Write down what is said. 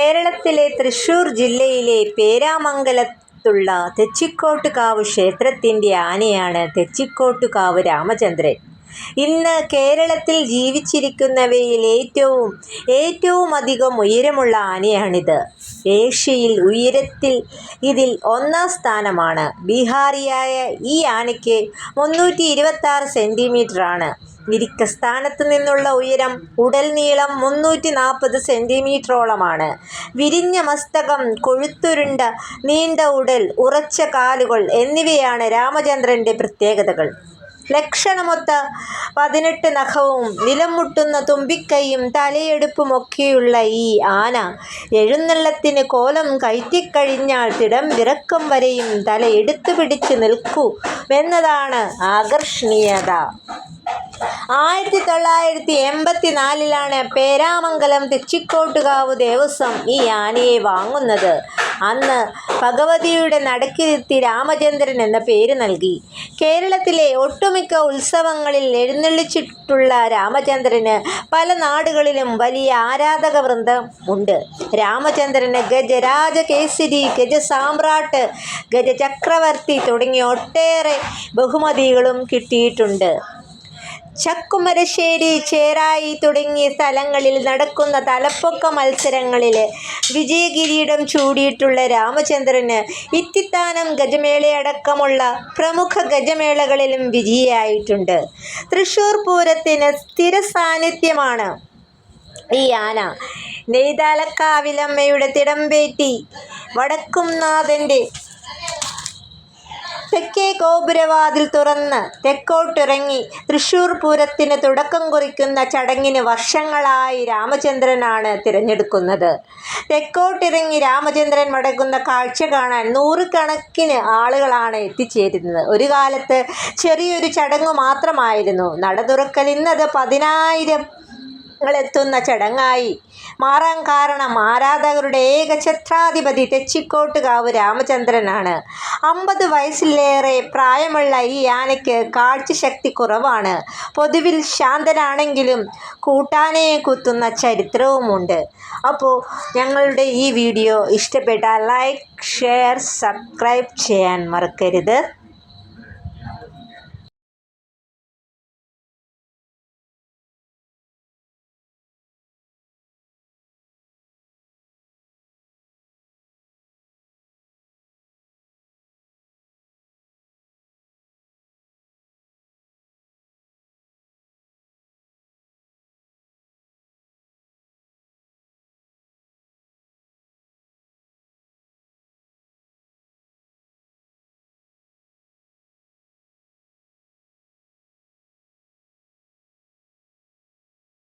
കേരളത്തിലെ തൃശൂർ ജില്ലയിലെ പേരാമംഗലത്തുള്ള തെച്ചിക്കോട്ടുകാവ് ക്ഷേത്രത്തിന്റെ ആനയാണ് തെച്ചിക്കോട്ടുകാവ് രാമചന്ദ്രൻ. ഇന്ന് കേരളത്തിൽ ജീവിച്ചിരിക്കുന്നവയിൽ ഏറ്റവും ഏറ്റവും അധികം ഉയരമുള്ള ആനയാണിത്. ഏഷ്യയിൽ ഉയരത്തിൽ ഇതിൽ ഒന്നാം സ്ഥാനമാണ്. ബീഹാറിയായ ഈ ആനയ്ക്ക് മുന്നൂറ്റി ഇരുപത്തി സെന്റിമീറ്ററാണ് വിരിക്കസ്ഥാനത്ത് നിന്നുള്ള ഉയരം. ഉടൽ നീളം മുന്നൂറ്റി നാൽപ്പത് സെന്റിമീറ്ററോളമാണ് വിരിഞ്ഞ മസ്തകം, കൊഴുത്തുരുണ്ട നീണ്ട ഉടൽ, ഉറച്ച കാലുകൾ എന്നിവയാണ് രാമചന്ദ്രന്റെ പ്രത്യേകതകൾ. ലക്ഷണമൊത്ത പതിനെട്ട് നഖവും നിലംമുട്ടുന്ന തുമ്പിക്കൈയും തലയെടുപ്പുമൊക്കെയുള്ള ഈ ആന എഴുന്നള്ളത്തിന് കോലം കയറ്റിക്കഴിഞ്ഞാൽ തിടം വിറക്കം വരെയും തല നിൽക്കൂ എന്നതാണ് ആകർഷണീയത. ആയിരത്തി തൊള്ളായിരത്തി എൺപത്തിനാലിലാണ് പേരാമംഗലം തെച്ചിക്കോട്ടുകാവ് ദേവസ്വം ഈ ആനയെ വാങ്ങുന്നത്. അന്ന് ഭഗവതിയുടെ നടക്കിരുത്തി രാമചന്ദ്രൻ എന്ന പേര് നൽകി. കേരളത്തിലെ ഒട്ടുമിക്ക ഉത്സവങ്ങളിൽ എഴുന്നള്ളിച്ചിട്ടുള്ള രാമചന്ദ്രന് പല നാടുകളിലും വലിയ ആരാധക വൃന്ദം ഉണ്ട്. രാമചന്ദ്രന് ഗജരാജകേസരി, ഗജസാമ്രാട്ട്, ഗജചക്രവർത്തി തുടങ്ങിയ ഒട്ടേറെ ബഹുമതികളും കിട്ടിയിട്ടുണ്ട്. ചക്കുമരശ്ശേരി, ചേരായി തുടങ്ങിയ സ്ഥലങ്ങളിൽ നടക്കുന്ന തലപ്പൊക്ക മത്സരങ്ങളിൽ വിജയകിരീടം ചൂടിയിട്ടുള്ള രാമചന്ദ്രന് ഇത്തിത്താനം ഗജമേളയടക്കമുള്ള പ്രമുഖ ഗജമേളകളിലും വിജയിയായിട്ടുണ്ട്. തൃശൂർ പൂരത്തിന് സ്ഥിര സാന്നിധ്യമാണ് ഈ ആന. നെയ്താലക്കാവിലമ്മയുടെ തിടമ്പേറ്റി വടക്കുംനാഥന്റെ തെക്കേ ഗോപുരവാതിൽ തുറന്ന് തെക്കോട്ടിറങ്ങി തൃശൂർ പൂരത്തിന് തുടക്കം കുറിക്കുന്ന ചടങ്ങിന് വർഷങ്ങളായി രാമചന്ദ്രനാണ് തിരഞ്ഞെടുക്കുന്നത്. തെക്കോട്ടിറങ്ങി രാമചന്ദ്രൻ മടങ്ങുന്ന കാഴ്ച കാണാൻ നൂറുകണക്കിന് ആളുകളാണ് എത്തിച്ചേരുന്നത്. ഒരു കാലത്ത് ചെറിയൊരു ചടങ്ങ് മാത്രമായിരുന്നു നട തുറക്കൽ. ഇന്നത് പതിനായിരങ്ങളെത്തുന്ന ചടങ്ങായി മാറാൻ കാരണം ആരാധകരുടെ ഏക ഛത്രാധിപതി തെച്ചിക്കോട്ടുകാവ് രാമചന്ദ്രനാണ്. അമ്പത് വയസ്സിലേറെ പ്രായമുള്ള ഈ ആനയ്ക്ക് കാഴ്ചശക്തി കുറവാണ്. പൊതുവിൽ ശാന്തനാണെങ്കിലും കൂട്ടാനയെ കുത്തുന്ന ചരിത്രവുമുണ്ട്. അപ്പോൾ ഞങ്ങളുടെ ഈ വീഡിയോ ഇഷ്ടപ്പെട്ടാൽ ലൈക്ക്, ഷെയർ, സബ്സ്ക്രൈബ് ചെയ്യാൻ മറക്കരുത്.